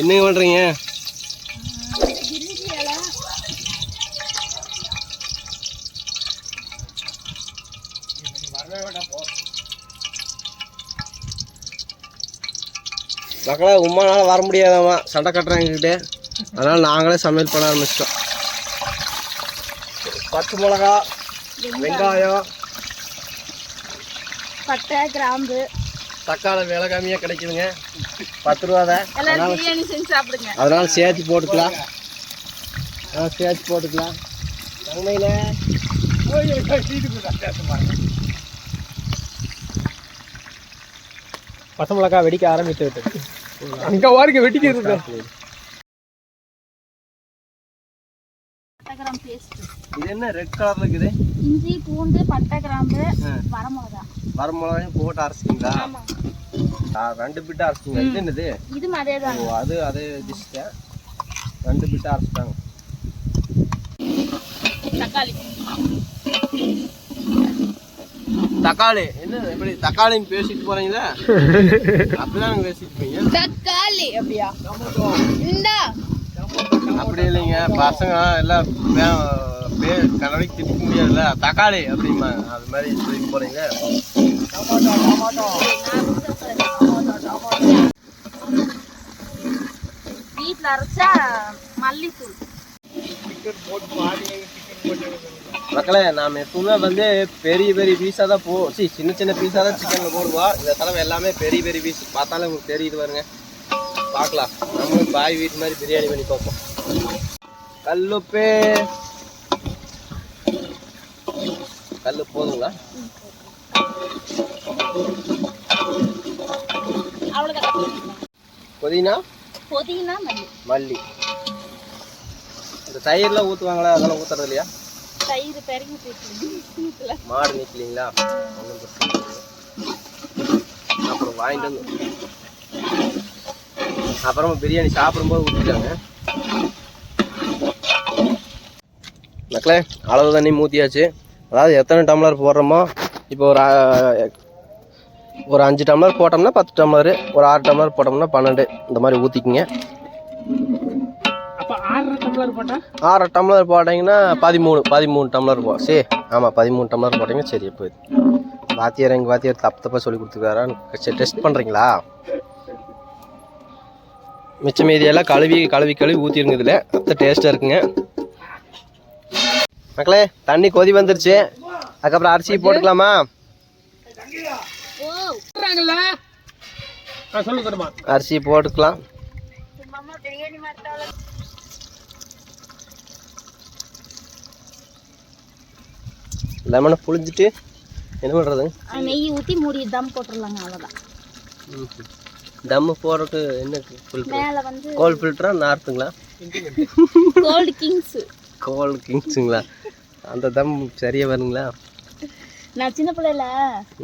என்னங்க பண்ணுறீங்க மக்களே உமானால வர முடியாதாம்மா. சண்டை கட்டுறாங்க எங்ககிட்ட. அதனால் நாங்களே சமையல் பண்ண ஆரம்பிச்சிட்டோம். பச்சை மிளகா வெங்காயம் பட்டை கிராம்பு. தக்காளி விலை கம்மியாக கிடைக்குதுங்க. பத்து ரூபா தான். எல்லாரும் பிரியாணி செஞ்சு சாப்பிடுங்க. அதனால சேர்த்து போட்டுக்கலாம். ஆ சேர்த்து போட்டுக்கலாம். தங்கமையில பச்சை மிளகா வெடிக்க ஆரம்பித்து விட்டது. அங்க வாருங்க வெடிக்கிறது பட்டை கிராம்பு பேஸ்ட் இது என்ன ரெட் கலர்ல இருக்குது? இஞ்சி பூண்டு பட்டை கிராம்பு. வரமிளகா வர மிளகாயும் போட்டு அரைச்சிங்களா ஆமா. ரெண்டு பிட்டு அரைச்சிங்களா இது என்னது? இதுவும் அதே தான் ஓ அது அதே டிஷ் தான் ரெண்டு பிட்டு அரைச்சிட்டாங்க. தக்காளி. தக்காளி. என்ன எப்படி தக்காளின்னு பேசிட்டு போறீங்களா? அப்படிதான் பேசிட்டு போறீங்க. தக்காளி அப்படியா? இந்தா. அப்படி இல்லைங்க. பசங்க எல்லாம் வே- பே- கனவுக்கு திணிக்க முடியாதுல்ல. தக்காளி அப்படிம்பாங்க. அது மாதிரி சொல்லி போறீங்க வீட்டில் அரைச்சா மல்லித்தூள். மக்களே நாம் எப்பவுமே வந்து பெரிய பெரிய பீஸாக தான் போ சி சின்ன சின்ன பீஸாக தான் சிக்கனில் போடுவோம் இந்த தடவை எல்லாமே பெரிய பெரிய பீஸ் பார்த்தாலே உங்களுக்கு தெரியுது பாருங்க. பார்க்கலாம். நம்மளும் பாய் வீட்டு மாதிரி பிரியாணி பண்ணி பார்ப்போம். கல்லுப்பு. கல் போதுங்களா? அவ்வளோதான் புதினா? புதினா மல்லி. மல்லி. இந்த தயிர்லாம் ஊற்றுவாங்களா அதெல்லாம் ஊற்றுறது இல்லையா தயிர் பெருங்கி போயிட்டு மாடு நிற்கலீங்களா ஒன்றும் பிரச்சனை. அப்புறம் வாங்கிட்டு வந்து அப்புறமா பிரியாணி சாப்பிடும்போது ஊற்றிட்டாங்க மக்களே அளவு தண்ணி ஊற்றியாச்சு அதாவது எத்தனை டம்ளர் போடுறோமோ இப்போ ஒரு ஒரு அஞ்சு டம்ளர் போட்டோம்னா பத்து டம்ளர் ஒரு ஆறு டம்ளர் போட்டோம்னா பன்னெண்டு. இந்த மாதிரி ஊற்றிக்கிங்க ஆறு டம்ளர் போட்டிங்கன்னா பதிமூணு பதிமூணு டம்ளர் போ சரி ஆமாம் பதிமூணு டம்ளர் போட்டிங்கன்னா சரி போயிடுது வாத்தியார் எங்கள் வாத்தியார் தப்பு தப்பாக சொல்லி கொடுத்துருக்காரான்னு சரி டெஸ்ட் பண்ணுறீங்களா மிச்ச மீதியெல்லாம் கழுவி கழுவி கழுவி ஊற்றிருங்க இதில். அப்போ டேஸ்ட்டாக இருக்குங்க. மக்களே தண்ணி கொதி வந்துருச்சு. அதுக்கப்புறம் அரிசி? போட்டுக்கலாமா? சொல்லு தருமா. அரிசி போட்டுக்கலாம். லெமனை புழிஞ்சிட்டு என்ன பண்ணுறதுங்க நெய் ஊற்றி மூடி தம் போட்டுடலாங்க அவ்வளோதான் தம்மு போடுறதுக்கு என்ன ஃபில்ட்ரு மேலே வந்து கோல் ஃபில்டரா நார்த்துங்களா கோல்டு கிங்ஸ் கோல் கிங்ஸுங்களா அந்த தம் சரியா வருங்களா? நான் சின்ன பிள்ளையில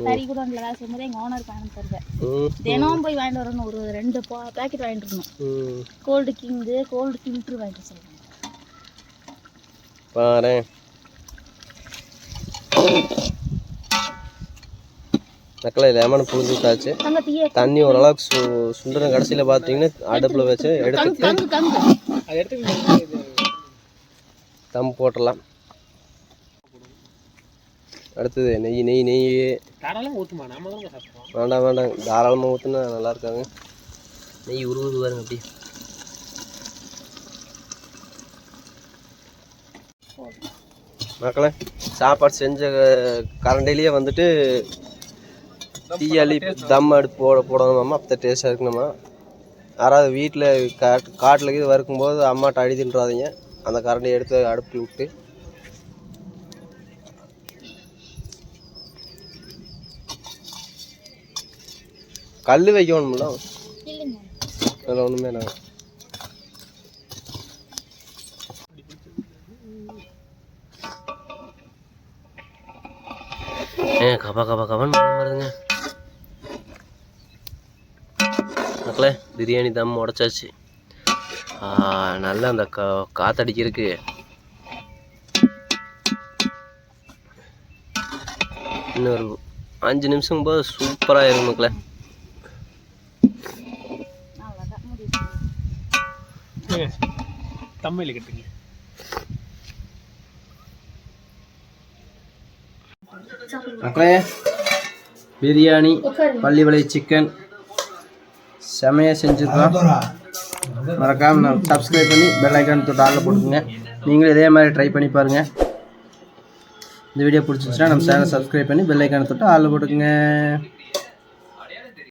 கறி கூட வேலை செய்யும்போது எங்கள் ஓனர் வாங்கி தருவேன். தினம் போய் வாங்கிட்டு வரணும். ஒரு ரெண்டு பேக்கெட் வாங்கிட்டு வரணும். ம் கோல்டு கிங்கு கோல்டு கிங்ட்ரு வாங்கிட்டு சொல்லுவாங்க பாரு. மக்களை லெமன் புழிஞ்சு விட்டாச்சு. தண்ணி ஓரளவுக்கு சு சுண்டுன கடைசியில் பார்த்தீங்கன்னா அடுப்பில் வச்சு எடுத்து தம் போட்டுடலாம். அடுத்தது நெய் நெய் நெய். நாம தான் வேண்டாம் வேண்டாம். தாராளமாக ஊற்றுனா நல்லா இருக்காங்க நெய் உருவுது பாருங்க அப்படி மக்களே சாப்பாடு செஞ்ச கரண்டிலேயே வந்துட்டு தீயாளி தம் அடுப்பு போட போடணுமாம்மா. அப்போ டேஸ்ட்டாக இருக்கணுமா யாராவது வீட்டில் காட்டு காட்டில் இது வறுக்கும்போது அம்மாட்ட அடி தின்றாதீங்க அந்த கரண்டியை எடுத்து அடுப்பில் விட்டு கல் வைக்கணும்ல? இல்லைங்க. அதில் ஒன்றுமே இல்லை. ஏ கபா கபா கபான்னு மனம் வருதுங்க. மக்களே பிரியாணி தம் உடச்சாச்சு. ஆ, நல்லா அந்த கா காத்தடிக்கிறதுக்கு. இன்னும் ஒரு அஞ்சு நிமிஷம் போது சூப்பராக இருக்கும் மக்களே. தமிழ் கட்டுங்க. மக்களே பிரியாணி பள்ளி விலை சிக்கன் செமையாக செஞ்சுருக்கோம். மறக்காம நான் சப்ஸ்கிரைப் பண்ணி பெல் ஐக்கான் தொட்டு ஆளில் போட்டுக்கோங்க. நீங்களும் இதே மாதிரி ட்ரை பண்ணி பாருங்கள் இந்த வீடியோ பிடிச்சிருந்துச்சுன்னா நம்ம சேனலை சப்ஸ்கிரைப் பண்ணி பெல் ஐக்கான் தொட்டு ஆளில் போட்டுக்கோங்க.